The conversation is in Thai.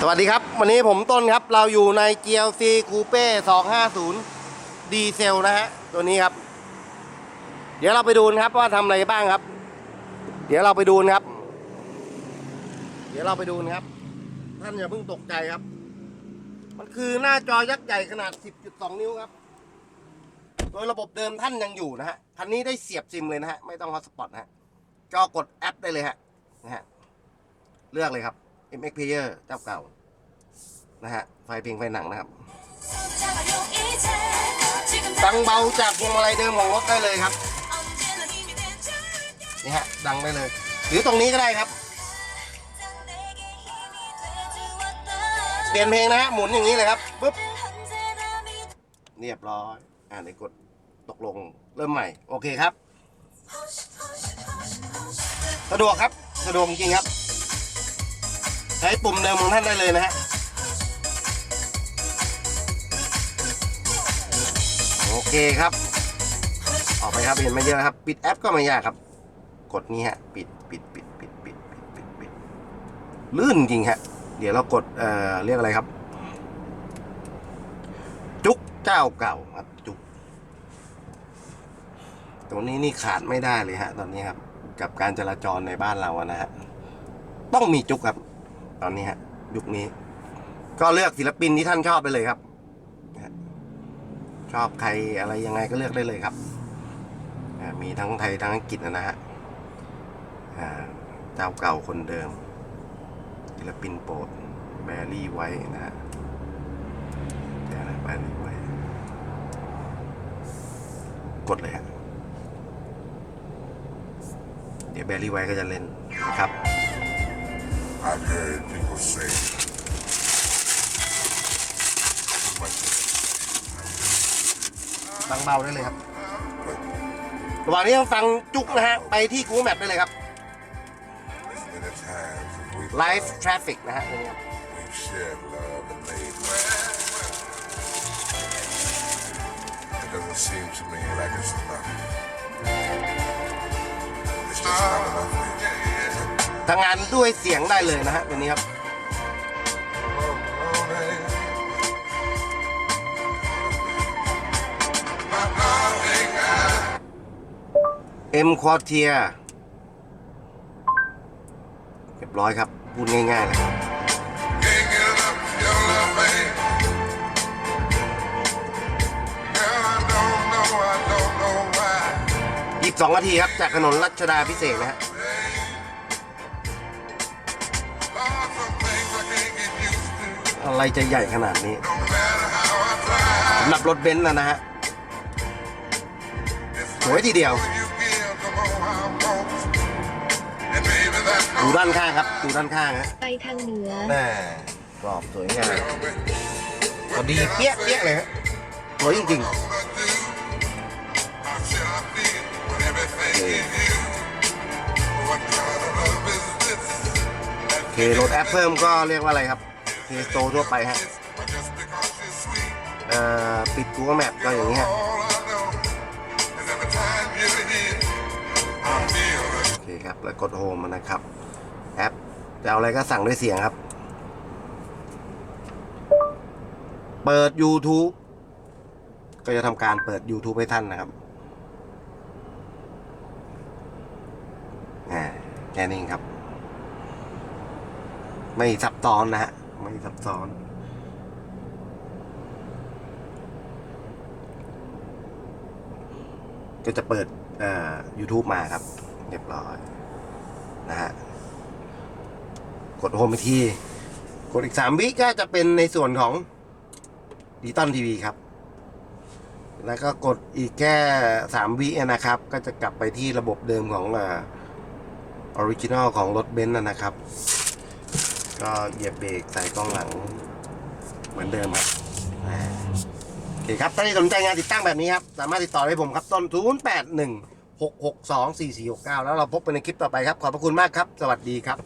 สวัสดีครับ วันนี้ผมต้นครับเราอยู่ใน GLC Coupe 250 ดีเซลนะฮะ ตัวนี้ครับ เดี๋ยวเราไปดูนะครับว่าทำอะไรบ้างครับ เดี๋ยวเราไปดูนะครับ เดี๋ยวเราไปดูนะครับ ท่านอย่าเพิ่งตกใจครับ มันคือหน้าจอยักษ์ใหญ่ขนาด 10.2 นิ้วครับ โดยระบบเดิมท่านยังอยู่นะฮะคันนี้ได้เสียบซิมเลยนะฮะไม่ต้องฮอตสปอตนะฮะก็กดแอปได้เลยฮะนะฮะเลือกเลยครับ MX Player เจ้าเก่านะฮะไฟเพลงไฟหนังนะครับดังเบาจากพวงมาลัยเดิมของรถได้เลยครับนี่ฮะดังได้เลย หรือตรงนี้ก็ได้ครับ เปลี่ยนเพลงนะฮะหมุนอย่างนี้เลยครับปุ๊บเรียบร้อยอ่าเดี๋ยวกดตกลงเริ่มใหม่ โอเคครับ สะดวกครับ สะดวกจริงครับใช้ปุ่มเดิมของท่านได้เลยนะฮะโอเคครับ ออกไปครับเห็นมาเยอะครับ ปิดแอปก็ไม่ยากครับ กดนี้ฮะ ปิดปิดปิดปิดปิดปิดปิดปิดลื่นจริงฮะ เดี๋ยวเรากดเอ่อเรียกอะไรครับ จุกเจ้าเก่าครับจุกตรงนี้นี่ขาดไม่ได้เลยฮะ ตอนนี้ครับ กับการจราจรในบ้านเราอะนะฮะ ต้องมีจุกครับ ตอนนี้ฮะ ยุคนี้ ก็เลือกศิลปินที่ท่านชอบไปเลยครับ ชอบใครอะไรยังไงก็เลือกได้เลยครับ มีทั้งไทยทั้งอังกฤษนะฮะเจ้าเก่าคนเดิม ศิลปินโปรดแบรี่ไว้นะฮะเดี๋ยวนะแบรี่ไว้กดเลยฮะเดี๋ยวแบรี่ไว้ก็จะเล่นนะครับ I've heard people say. ฟังเบาได้เลยครับระหว่างนี้ต้องฟังจุกนะฮะ ไปที่ Google Map ได้เลยครับ There's been a time when we've, Live Traffic นะฮะตรงนี้ครับ we've shared love and made It doesn't seem to me like it's enough. ทำงานด้วยเสียงได้เลยนะฮะตัวนี้ครับ M Quartier เรียบร้อยครับ พูดง่ายๆเลย Can't get enough of your love, babe. Girl, I don't know, I don't know why. 22นาทีครับ จากถนนรัชดาพิเศษนะฮะ อะไรจะใหญ่ขนาดนี้ No matter how I try. สำหรับรถเบนซ์นะนะฮะ It's สวยทีเดียว when you give the more I want. And baby, that's ดู all ด้านข้างครับ ดูด้านข้างฮะไปทางเหนือแน่กรอบสวยงาม Tell me, พอดีเปี้ยเปี้ยเลยฮะสวยจริง what I do, how shall I feel when everything is you? What kind of love is this? ๆเคโหลดแอปเพิ่มก็เรียกว่าอะไรครับ เคสโตทั่วไปฮะเอ่อปิด Google Map ก็อย่างนี้ฮะโอเคครับแล้วกดโฮมนะครับ แอปจะเอาอะไรก็สั่งด้วยเสียงครับ เปิด YouTube ก็จะทำการเปิด YouTube ให้ท่านนะครับอ่แค่นี้ครับ ไม่ซับซ้อนนะฮะ ไม่ซับซ้อน ก็จะเปิดเอ่อ YouTube มาครับ เรียบร้อย นะฮะ กดโฮมอีกทีกดอีกสามวิก็จะเป็นในส่วนของดิจิตอลทีวีครับ แล้วก็กดอีกแค่สามวินะครับ ก็จะกลับไปที่ระบบเดิมของออริจินอลของรถเบนซ์นะครับ ก็เหยียบเบรกใส่กล้องหลังเหมือนเดิมครับโอเคครับ ถ้าใครสนใจงานติดตั้งแบบนี้ครับ สามารถติดต่อได้ผมครับ ต้น 0 8 1 6 6 2 4 4 6 9 แล้วเราพบกันในคลิปต่อไปครับ ขอบพระคุณมากครับ สวัสดีครับ